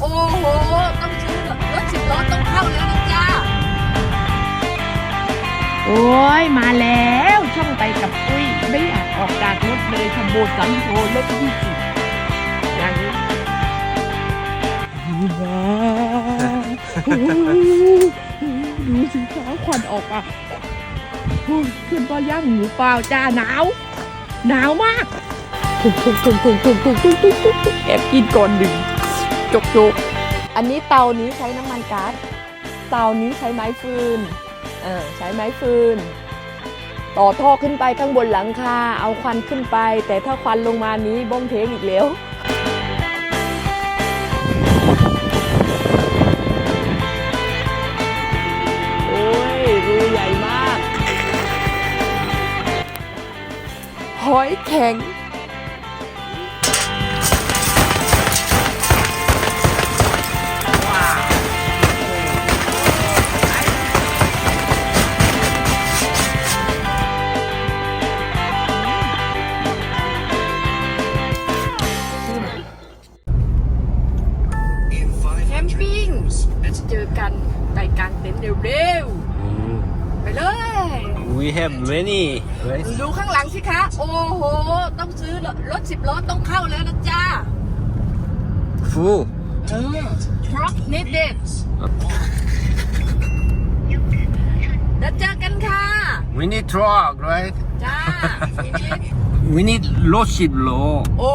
โอ้โห ต้องซื้อรถสิบล้อต้องเข้าแล้วนะจ้า โอ้ย มาแล้วช่องไปกับปุ้ยไม่อยากออกจากรถเลยขโมยสังโฆรถยี่สิบอย่างนี้ว้าวดูสิคะควันออกอะโอ้ยเพื่อนก็ย่างหมูเปล่าจ้าหนาว หนาวมากทุกทุกทุกทุกทุกทุกทุกทุกทุกทุกแอบกินก่อนหนึ่ง จุกจกอันนี้เตานี้ใช้น้ำมันก๊าซ เตานี้ใช้ไม้ฟืน เออใช้ไม้ฟืน ต่อท่อขึ้นไปข้างบนหลังคา เอาควันขึ้นไป แต่ถ้าควันลงมานี้บ้องเทงอีกแล้วโอ้ยรูใหญ่มากหอยแข็ง We have many, right? ดูข้างหลังสิคะ โอ้โห ต้องซื้อรถสิบล้อต้องเข้าแล้วนะจ้า Full. เออ truck needed แล้วเจอกันค่ะ We need truck, right? จ้าทีนี้ We need low ship low. โอ้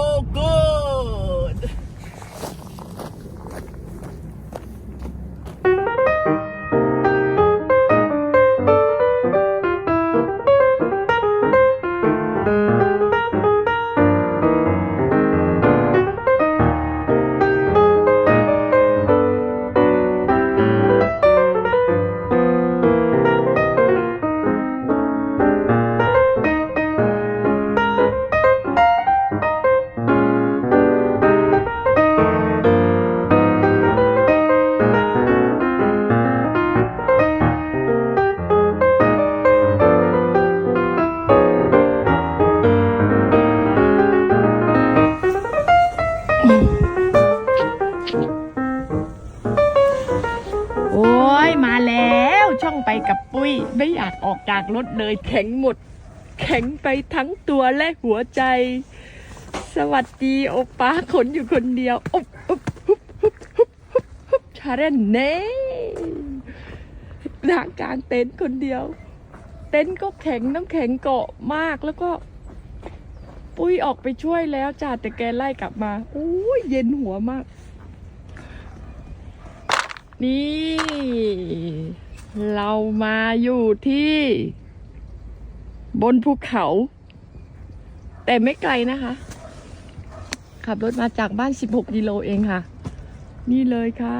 จากรถเลยแข็งหมด แข็งไปทั้งตัวและหัวใจ สวัสดีโอป้าขนอยู่คนเดียวอบอบอุ๊บอุ๊บอุ๊บอุ๊บอุ๊บชาเรนเน่หนางกลางเต็นท์คนเดียว เต็นท์ก็แข็งน้ำแข็งเกาะมากแล้วก็ ปุ้ยออกไปช่วยแล้วจ้าแต่แกไล่กลับมาโอ้ยเย็นหัวมาก นี่ เรามาอยู่ที่ บนภูเขา แต่ไม่ไกลนะคะ ขับรถมาจากบ้าน 16 กิโลเองค่ะ นี่เลยค่ะ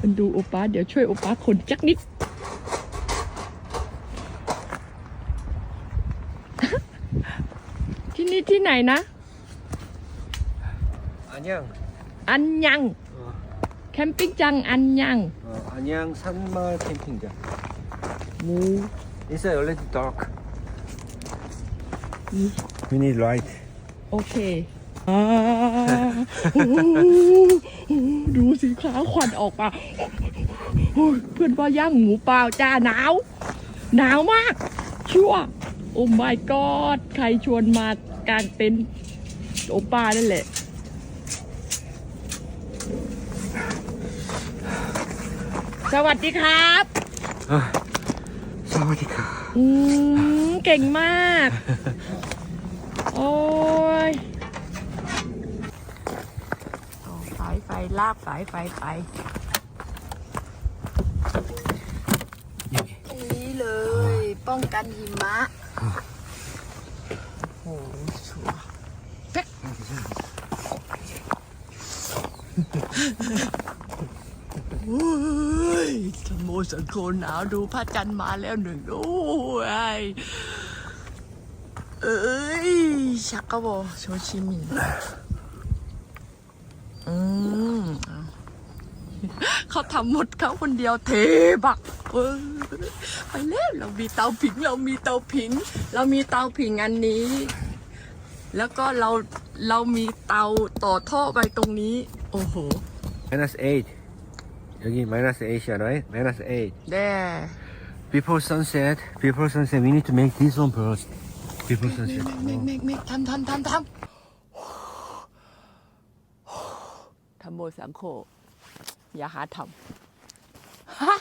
มันดูโอป้าเดี๋ยวช่วยโอป้าขนจักนิดที่นี่ที่ไหนนะ 안녕. อันยัง 어, แคมปิ้งจังอันยัง 어, 안녕 산마을 캠핑장. มู Inside already dark. นี่ We need light. โอเคอ่าโอ้โหดูสิคะควันออกมาโอ้ยเพื่อนว่าย่างหมูเปล่าจ้าหนาว หนาวมาก ชั่ว โอ้ my god ใครชวนมากางเต็นท์โอป้านั่นแหละ สวัสดีครับสวัสดีครับอืมเก่งมาก โอ้ยสายไฟลากสายไฟไปนี่เลย ป้องกันหิมะโอ้โหชัวเป๊ก สโมสรโคนหนาวดูพระจันทร์มาแล้วหนึ่งโอ้ยเอ้ยชักกะโบโชชิมินอืมเขาทำหมดเขาคนเดียวเทบักเออไปเล่นเรามีเตาผิง เรามีเตาผิง เรามีเตาผิงอันนี้ แล้วก็เราเรามีเตาต่อท่อไปตรงนี้ โอ้โห minus eight 여기 minus eight이야 right minus eight แด่ before sunset before sunset we need to make this one first before sunset เมกเมกเมกทำทำทำทำทำโมสังโฆอย่าหาทำฮะ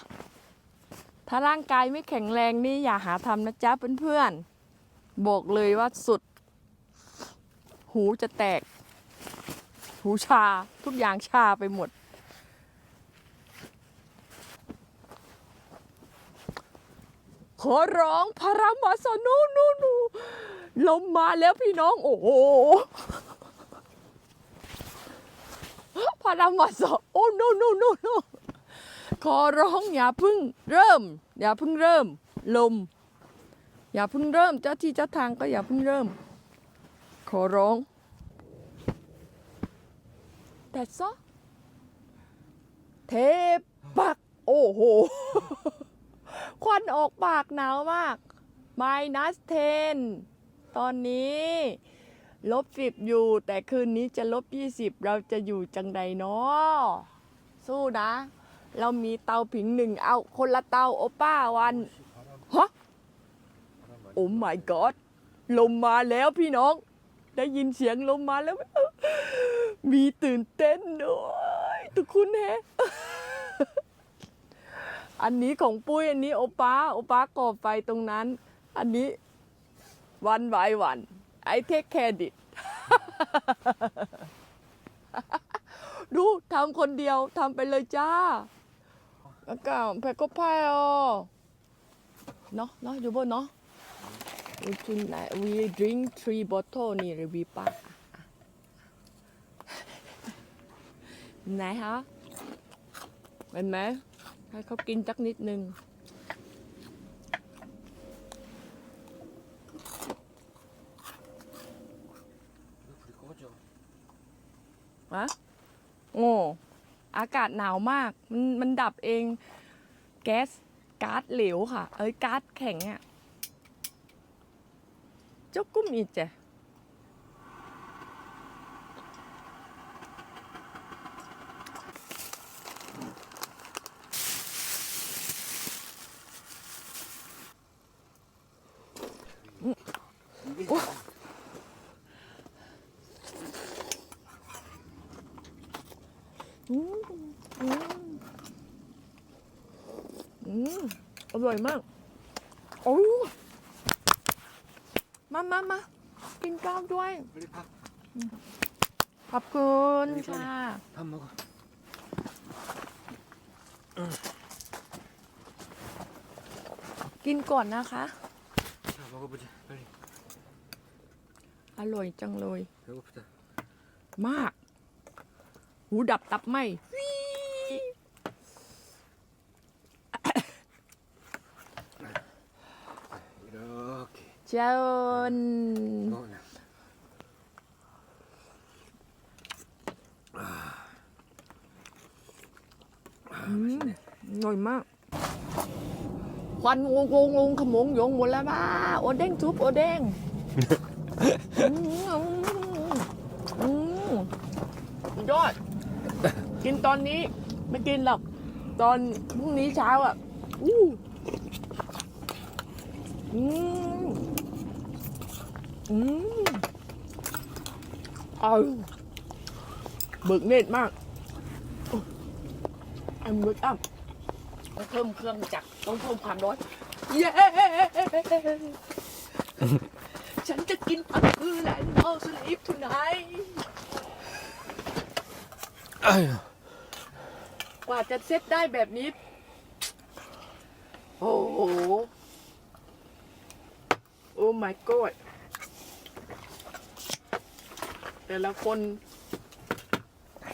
ถ้าร่างกายไม่แข็งแรงนี่อย่าหาทำนะจ๊ะเพื่อนๆ บอกเลยว่าสุด หูจะแตก หูชา ทุกอย่างชาไปหมด ขอร้องพารามาสนูนูนูลมมาแล้วพี่น้อง โอ้โหพารามาสโอ้นูนูนูนูขอร้องอย่าเพึ่งเริ่ม อย่าเพึ่งเริ่ม ลม อย่าเพึ่งเริ่ม เจ้าที่เจ้าทางก็อย่าเพึ่งเริ่ม ขอร้องแต่ซะเทปักโอ้โห ควันออกปากหนาวมาก minus 10 ตอนนี้ลบสิบอยู่ แต่คืนนี้จะลบยี่สิบเราจะอยู่จังใดเนาะสู้นะ เรามีเตาผิงหนึ่งเอาคนละเตาโอป้าวันฮะโอ้ my god ลมมาแล้วพี่น้อง ได้ยินเสียงลมมาแล้ว มีตื่นเต้นด้วยทุกคนแฮะ อันนี้ของปุ้ยอันนี้โอป้าโอป้าก่อไฟตรงนั้น อันนี้วันบายวันไอเทคแคดิตดูทำคนเดียวทำไปเลยจ้าแล้วก็แพก็พายอ๋อเนาะเนาะอยู่บนเนาะ we drink we drink three bottle นี่รีวิวปะไหนฮะเห็นไหม ให้เขากินจักนิดนึงวะโอ้อากาศหนาวมาก มันมันดับเองแก๊สก๊าซเหลวค่ะ เอ้ยก๊าซแข็งอะ่ะเจ้ากุ้มอีกจ้ะ ร่อยมาก โอ้ยมามามากินข้าวด้วย 빨리 밥, ขอบคุณค่ะ 밥 먹어. กินก่อนนะคะ 자, 먹어보자. 빨리. อร่อยจังเลย 배고프다. มาก หูดับตับไหม Ciao. อร่อยมาก ควันงงงงขมงหยงหมดแล้วบ้าโอเด้งทุบโอเด้งยอด กินตอนนี้ ไม่กินหรอก ตอนพรุ่งนี้เช้าอะอู้อืม อืมเอาเบิกเนตรมากไอ้เบิกอัพเพิ่มเครื่องจักรต้องเพิ่มความร้อน เย้ ฉันจะกินผักคือและ no sleep tonight 아 유. กว่าจะเซ็ตได้แบบนี้ โอ้โห โอ้ my god แต่ละคน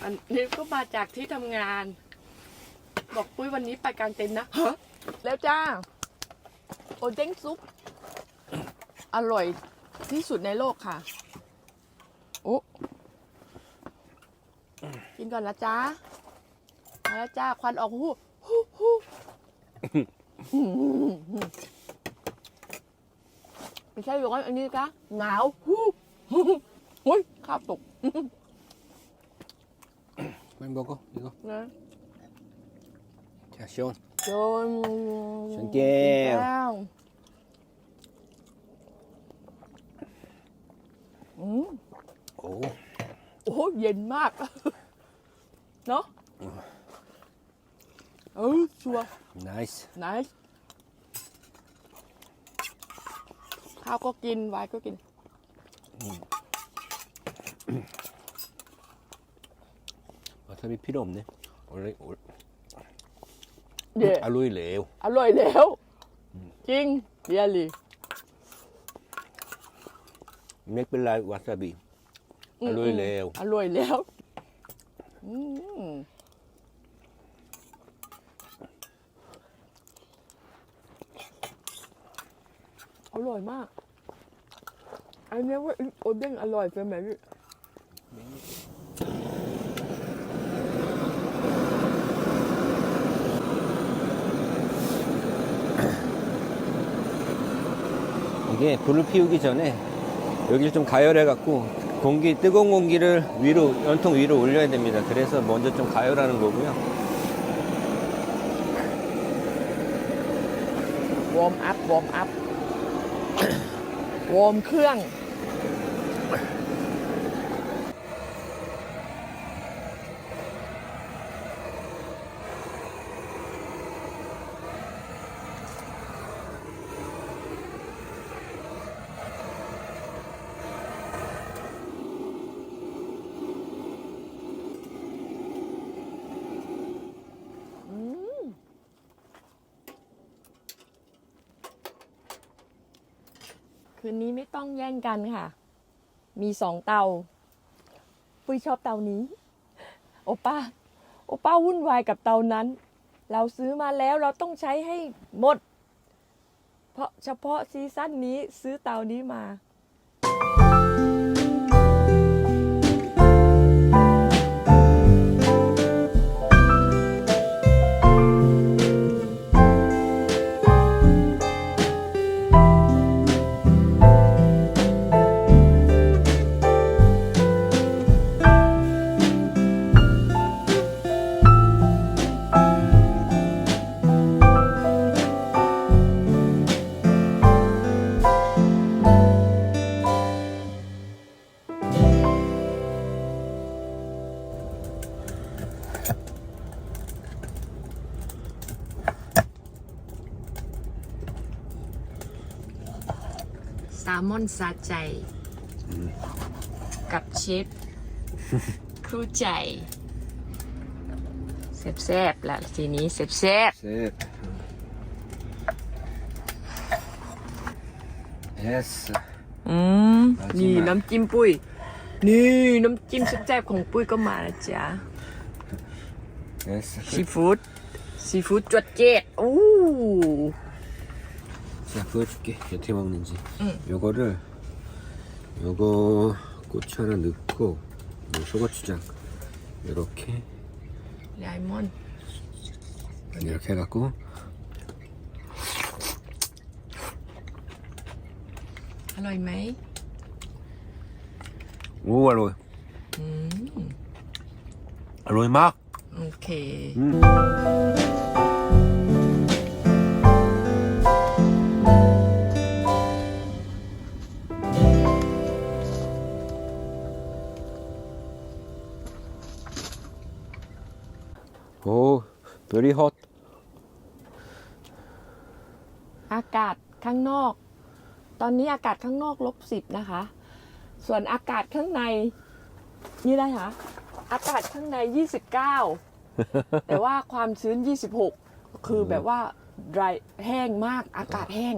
อันนี้ก็มาจากที่ทำงาน บอกปุ้ยวันนี้ไปกลางเต็นท์นะฮะแล้วจ้า โอเด้งซุป อร่อยที่สุดในโลกค่ะ โอ้กินก่อนละจ้ามาแล้วจ้า ควันออกหูหูหูอืมไม่ใช่ร้อนอันนี้กะหนาวหูหูโอ้ย ข้าวตก Men Boko, you go. นะ Yeah, Sean. นฉันแก้ว ก้อืมโอ้โหเย็นมาก เนอะเออชัวร์ Nice. ไนส์ข้าวก็กินไวน์ก็กิน อืม 와사비 필요 없네 원래 올- เย่ 알로이 레오 อร่อยแล้ว จริงเรียลี 맥빌라이 와사비 알로이 레오 อร่อยแล้วอืมอร่อยมาก I never eat โอเด้งอร่อยเป็นแบบนี้ 이게 불을 피우기 전에 여기를 좀 가열해 갖고 공기 뜨거운 공기를 위로 연통 위로 올려야 됩니다. 그래서 먼저 좀 가열하는 거고요. วอร์มอัพ วอร์มอัพ วอร์มเครื่อง ต้องแย่งกันค่ะ มีสองเตา ปุ้ยชอบเตานี้ โอป้า โอป้าวุ่นวายกับเตานั้น เราซื้อมาแล้วเราต้องใช้ให้หมด เพราะเฉพาะซีซั่นนี้ซื้อเตานี้มา นสาใจ กับเชฟครูใจแซ่บๆละทีนี้แซ่บเ yes อืมนี่น้ำจิ้มปุ้ย นี่น้ำจิ้มแซ่บๆของปุ้ยก็มาแล้วจ้ะ yes ซีฟู้ดซีฟู้ดจวดเจ็ดอู้ 자 보여줄게. 여태 먹는지. 응. 요거를 요거 고추 하나 넣고 요 소고추장. 요렇게. 레몬 이렇게 해갖고. 알로이 메이. 오 알로이 음. 알로이 막 오케이. 음. Pretty hot. อากาศข้างนอก ตอนนี้อากาศข้างนอกลบสิบนะคะ ส่วนอากาศข้างใน นี่ได้คะอากาศข้างในยี่สิบเก้าแต่ว่าความชื้นยี่สิบหกคือแบบว่า dry แห้งมากอากาศแห้ง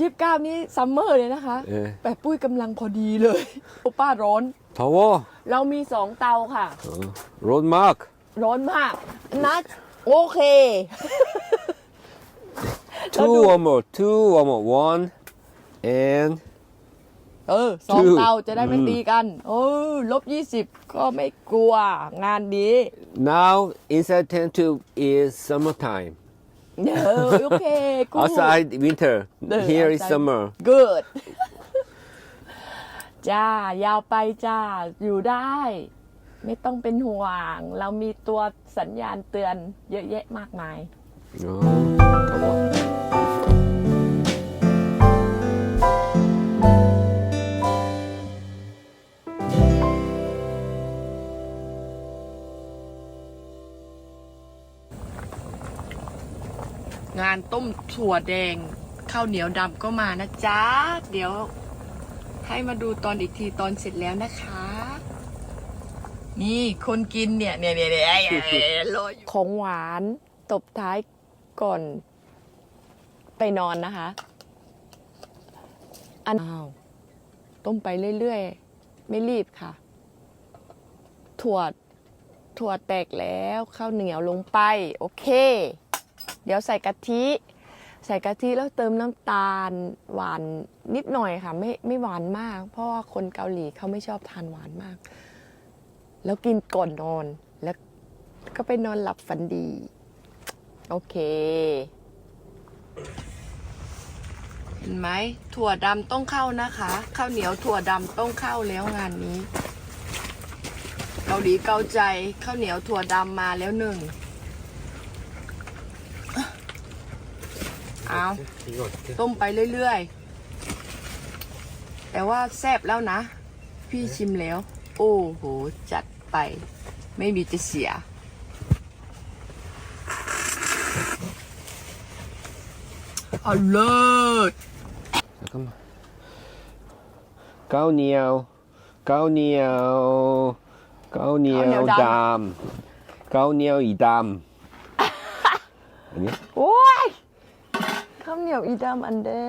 ยี่สิบเก้านี้ซัมเมอร์เลยนะคะแต่ปุ้ยกำลังพอดีเลย โอป้าร้อน Power. เรามีสองเตาค่ะ ร้อนมาก ร้อนมากนัดโอเค two warmer, two warmer, one and เออสองชื่อเตาจะได้ไม่อืมตีกันเออลบยี่สิบก็ไม่กลัวงานนี้ Now inside tent tube is summertime. เออโอเคกู Outside winter. No, Here is outside. summer. good จ้ายาวไปจ้าอยู่ได้ ไม่ต้องเป็นห่วง เรามีตัวสัญญาณเตือนเยอะแยะมากมายงานต้มถั่วแดงข้าวเหนียวดำก็มานะจ๊ะ เดี๋ยวให้มาดูตอนอีกทีตอนเสร็จแล้วนะคะ นี่คนกินเนี่ยเนี่ยเนี่ยเนี่ยรออยู่ของหวานตบท้ายก่อนไปนอนนะคะ อันอ้าวต้มไปเรื่อยๆ ไม่รีบค่ะ ถั่วถั่วแตกแล้วข้าวเหนียวลงไป โอเค เดี๋ยวใส่กะทิ ใส่กะทิแล้วเติมน้ำตาลหวานนิดหน่อยค่ะ ไม่ไม่หวานมาก เพราะว่าคนเกาหลีเขาไม่ชอบทานหวานมาก แล้วกินก่อนนอน แล้วก็ไปนอนหลับฝันดี โอเค เห็นไหมถั่วดำต้องเข้านะคะ ข้าวเหนียวถั่วดำต้องเข้าแล้วงานนี้ เกาหลีเกาใจข้าวเหนียวถั่วดำมาแล้วหนึ่งเอาต้มไปเรื่อยๆ แต่ว่าแซ่บแล้วนะ พี่ชิมแล้ว โอ้โห จัดไป ไม่มีจะเสียอาเลิศแล้าวเหนียว เก้าวเหนียว เก้าวเหนียวดำเก้าวเหนียวอีดำอันนี้โอ้ยข้าวเหนียวอีดำอันเด้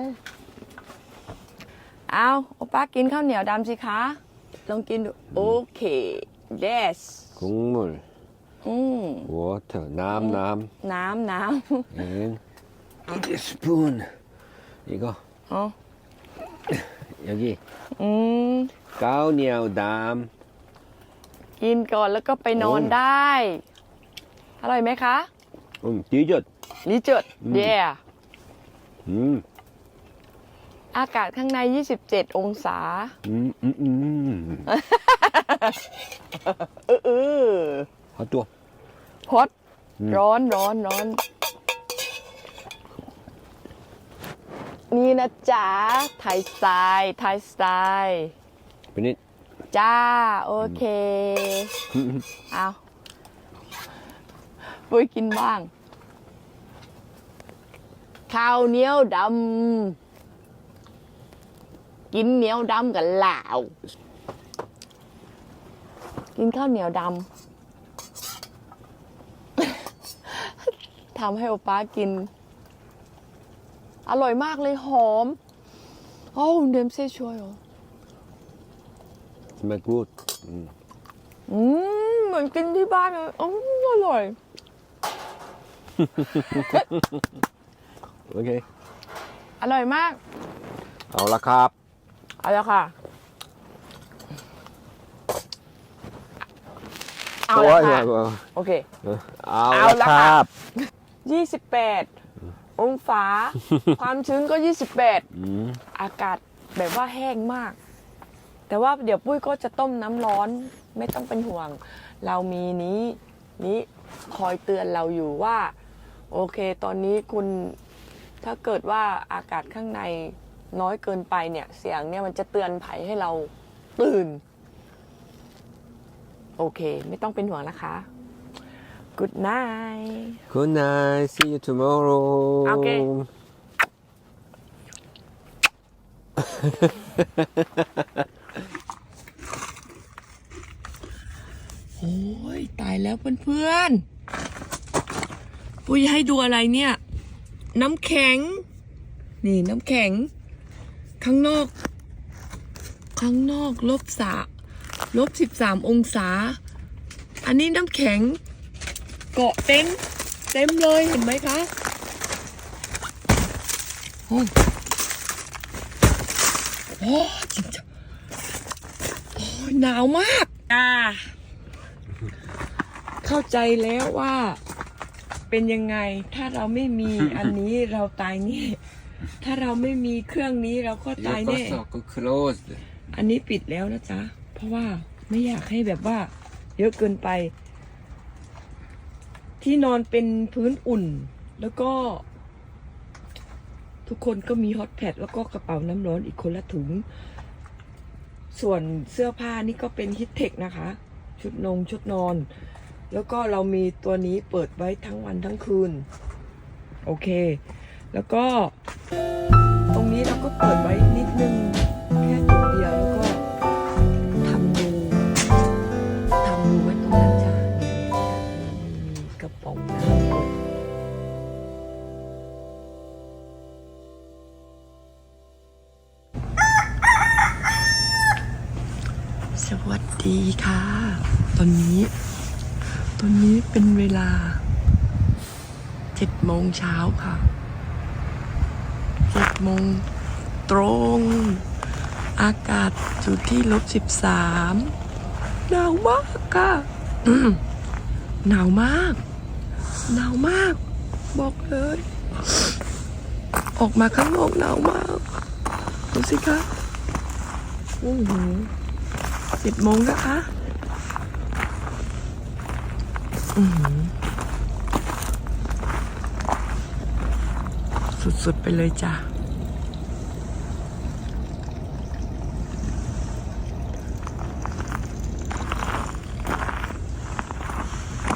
เอาโอป้ากินข้าวเหนียวดำสิคะ ลองกินดู โอเค yes 국물, อืม 워터, 남, 남, น้ำน้ 앤, 스푼. 이거 ำอ๋อ 여기 อืม 가오니아오 담. กินก่อนแล้วก็ไปนอน โอ้ ได้ อร่อยไหมคะ 음, 디저트. นี่จุด อืม เย่ 음, อากาศข้างใน 27 องศา อืมอืมอืมเออเออพอตัวฮอดร้อนร้อนร้อน นี่นะจ๊ะไทยสไตล์ไทยสไตล์เป็นนิดจ้า โอเค เอาไปกินบ้าง ข้าวเหนียวดำ กินเหนียวดำกับล่ากินข้าวเหนียวดำทำให้โอป้ากิน อร่อยมากเลยหอมโอ้เดมเซช่วยเหรอ Smell อืมเหมือนกินที่บ้านเลยออร่อย โอเค อร่อยมาก เอาละครับ เอาละค่ะ เอาละค่ะ โอเค เอาเละครับยี่สิบแปดองศา ความชื้นก็ยี่สิบแปดอากาศแบบว่าแห้งมาก แต่ว่าเดี๋ยวปุ้ยก็จะต้มน้ำร้อนไม่ต้องเป็นห่วง เรามีนี้นี้คอยเตือนเราอยู่ว่า โอเค ตอนนี้คุณถ้าเกิดว่าอากาศข้างใน น้อยเกินไปเนี่ย เสียงเนี่ยมันจะเตือนภัยให้เราตื่น โอเค ไม่ต้องเป็นห่วงนะคะ Good night Good night. See you tomorrow. Okay. โอ้ยตายแล้วเพื่อนๆปุ้ยให้ดูอะไรเนี่ย น้ำแข็ง นี่น้ำแข็ง ข้างนอก ข้างนอกลบสาลบสิบสามองศา อันนี้น้ำแข็ง เกาะเต็นท์เต็มเลยเห็นไหมคะโอ้โห진짜ยหนาวมากอ่าเข้าใจแล้วว่าเป็นยังไงถ้าเราไม่มีอันนี้เราตายนี่ ถ้าเราไม่มีเครื่องนี้เราก็ตายแน่그 closed. อันนี้ปิดแล้วนะจ๊ะ เพราะว่าไม่อยากให้แบบว่า เยอะเกินไป ที่นอนเป็นพื้นอุ่น แล้วก็ ทุกคนก็มีฮอตแพดแล้วก็กระเป๋าน้ำร้อนอีกคนละถุง ส่วนเสื้อผ้านี่ก็เป็นฮิตเทคนะคะ ชุดนงชุดนอน แล้วก็เรามีตัวนี้เปิดไว้ทั้งวันทั้งคืน โอเค แล้วก็ ตรงนี้เราก็เปิดไว้นิดนึง แค่จุดเดียวแล้วก็ทำรูทำรูไว้ตรงนั้นจ้ะมีกระป๋องน้ำเปิดสวัสดีค่ะ ตอนนี้ ตอนนี้เป็นเวลาเจ็ดโมงเช้าค่ะ โมงตรง อากาศอยู่ที่ลบสิบสามหนาวมากค่ะหนาวมาก หนาวมาก บอกเลย ออกมาข้างนอกหนาวมากดูสิคะโอ้โหสิบโมงนะคะอือหือสุดๆ ไปเลยจ้ะ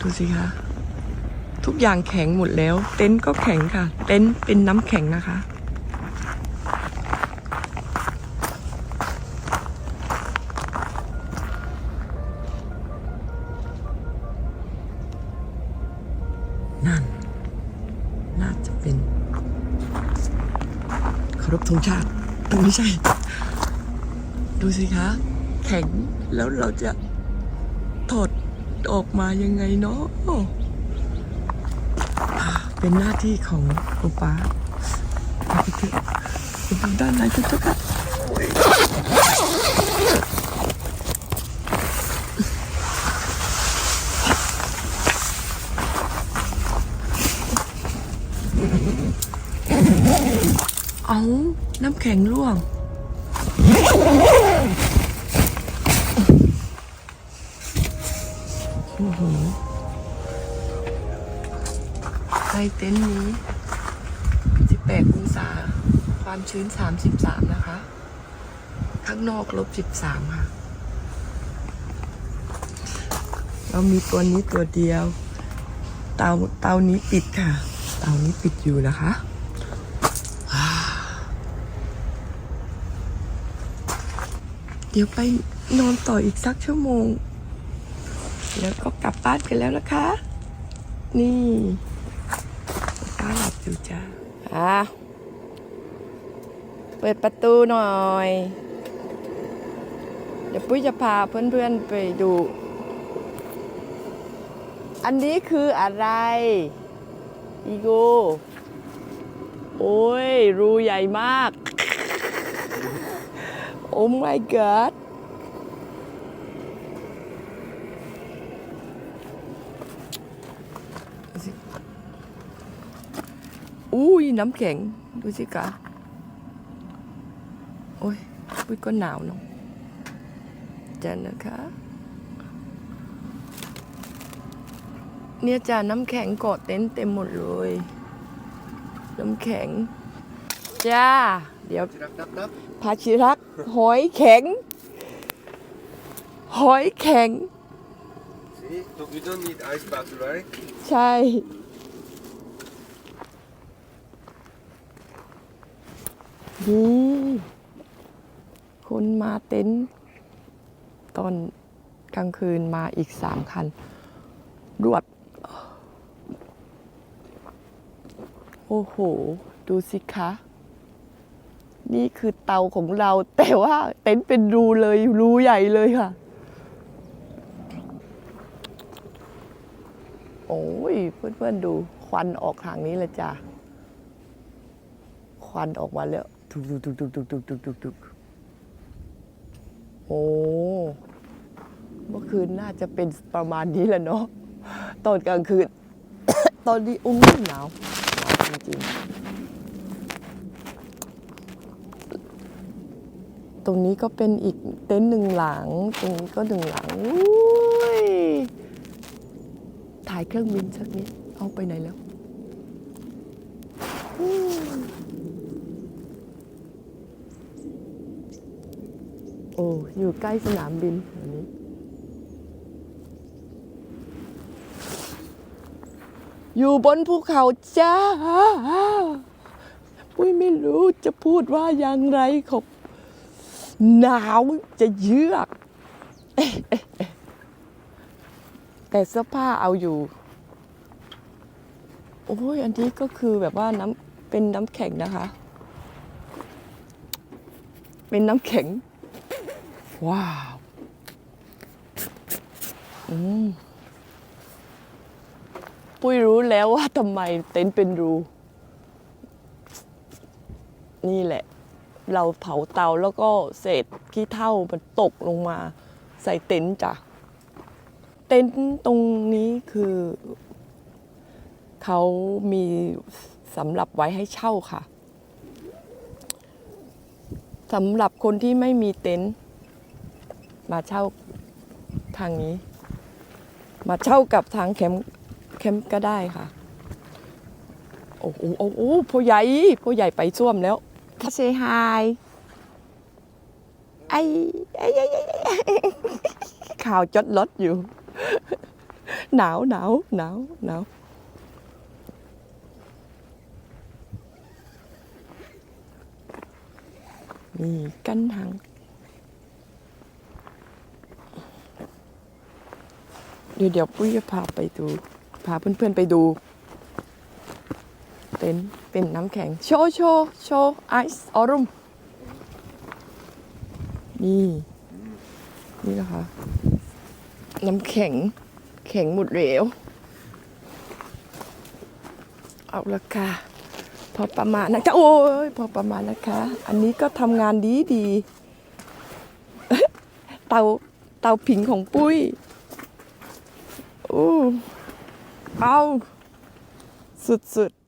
ดูสิคะทุกอย่างแข็งหมดแล้ว เต็นท์ก็แข็งค่ะ เต็นท์เป็นน้ำแข็งนะคะ นั่น น่าจะเป็นเคารพธงชาติไม่ใช่ ดูสิคะ แข็งแล้วเราจะ ออกมายังไงเนาะเป็นหน้าที่ของโอป้าเอาไปเถอะไปดูด้านในกันเถอะค่ะเอาน้ำแข็งร่วง โอ้โห ในเต็นท์นี้ 18 องศา ความชื้น 33 นะคะ ข้างนอกลบ 13 ค่ะ เรามีตัวนี้ตัวเดียว เตาเตานี้ปิดค่ะ เตานี้ปิดอยู่นะคะเดี๋ยวไปนอนต่ออีกสักชั่วโมง แล้วก็กลับบ้านกันแล้วนะคะ นี่ป้าหลับอยู่จ้าอะเปิดประตูหน่อย เดี๋ยวปุ้ยจะพาเพื่อนๆไปดู อันนี้คืออะไร อีโก โอ้ย รูใหญ่มาก โอ้ my god อุ้ยน้ำแข็ง ดูสิคะโอ้ยปุ้ยก็หนาวเนาะจ้ะนะคะ เนี่ยจ้ะน้ำแข็งเกาะเต็นท์เต็มหมดเลย น้ำแข็ง จ้า เดี๋ยวพาชิรัก หอยแข็ง หอยแข็ง See, so we don't need ice bath, right? ใช่ นี่คนมาเต็นท์ตอนกลางคืนมาอีกสามคัน รวด โอ้โห ดูสิคะ นี่คือเตาของเรา แต่ว่าเต็นท์เป็นรูเลย รูใหญ่เลยค่ะ โอ้ย เพื่อนๆดู ควันออกทางนี้ลยจ้ะ ควันออกมาแล้ว ทุกทุกทุกทุกทุกทุกทุกทุกทุกโอ้เมื่อคืนน่าจะเป็นประมาณนี้แหละเนาะตอนกลางคืน ตอนนี้อุ้งหนาวหนาวจริงๆตรงนี้ก็เป็นอีกเต็นท์หนึ่งหลัง ตรงนี้ก็หนึ่งหลังอุ้ยถ่ายเครื่องบินสักนิดเอาไปไหนแล้ว โอ้อยู่ใกล้สนามบินอันนี้อยู่บนภูเขาจ้าปุ้ยไม่รู้จะพูดว่าอย่างไรครับหนาวจะเยือก แต่เสื้อผ้าเอาอยู่ โอ้ยอันนี้ก็คือแบบว่าน้ำเป็นน้ำแข็งนะคะ เป็นน้ำแข็ง ว้าวอืมปุ้ยรู้แล้วว่าทำไมเต็นท์เป็นรู นี่แหละ เราเผาเตาแล้วก็เศษขี้เถ้ามันตกลงมาใส่เต็นท์จ้ะ เต็นท์ตรงนี้คือ เขามีสำหรับไว้ให้เช่าค่ะสำหรับคนที่ไม่มีเต็นท์ มาเช่าทางนี้ มาเช่ากับทางแคมป์แคมก็ได้ค่ะ โอ้โหโอ้โหพ่อใหญ่พ่อใหญ่ไปซ่วมแล้วคาเซฮายไอไอไอ้ไอ้ไอ้ข่าวจดรถอยู่ หนาวหนาวหนาวหนาวนี่กันทาง เดี๋ยวเดี๋ยวปุ้ยจะพาไปดูพาเพื่อนๆไปดู เต็นท์เป็นน้ำแข็ง โชว์โชว์โชว์ไอซ์ออรุมนี่ นี่นะคะ น้ำแข็ง แข็งหมดเหลว เอาละค่ะ พอประมาณนะคะ โอ้ยพอประมาณนะคะ อันนี้ก็ทำงานดีดีๆเตาเตาผิงของปุ้ย อู้เอาสุดๆ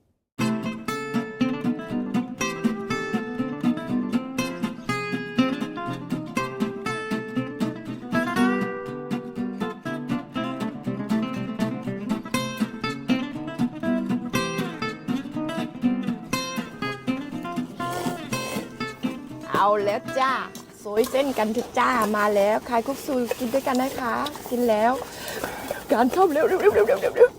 เอาแล้วจ้าสวยเส้นกันเถอะจ้ามาแล้วใครคุกซูกินด้วยกันนะคะ กินแล้ว การเข้าเร็วเร็วเร็วเร็วเร็วเร็วเร็ว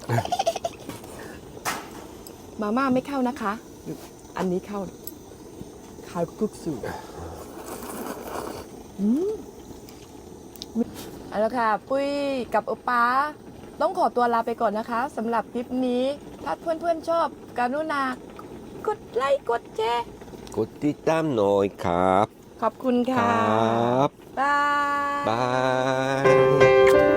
มาม่าไม่เข้านะคะ อันนี้เข้าคายคุกสูอืมเอาละค่ะ ปุ้ยกับโอป้า ต้องขอตัวลาไปก่อนนะคะสำหรับคลิปนี้ ถ้าเพื่อนๆชอบกรุณากดไลค์กดแชร์กดติดตามหน่อยครับ ขอบคุณคค่ะรับบายบาย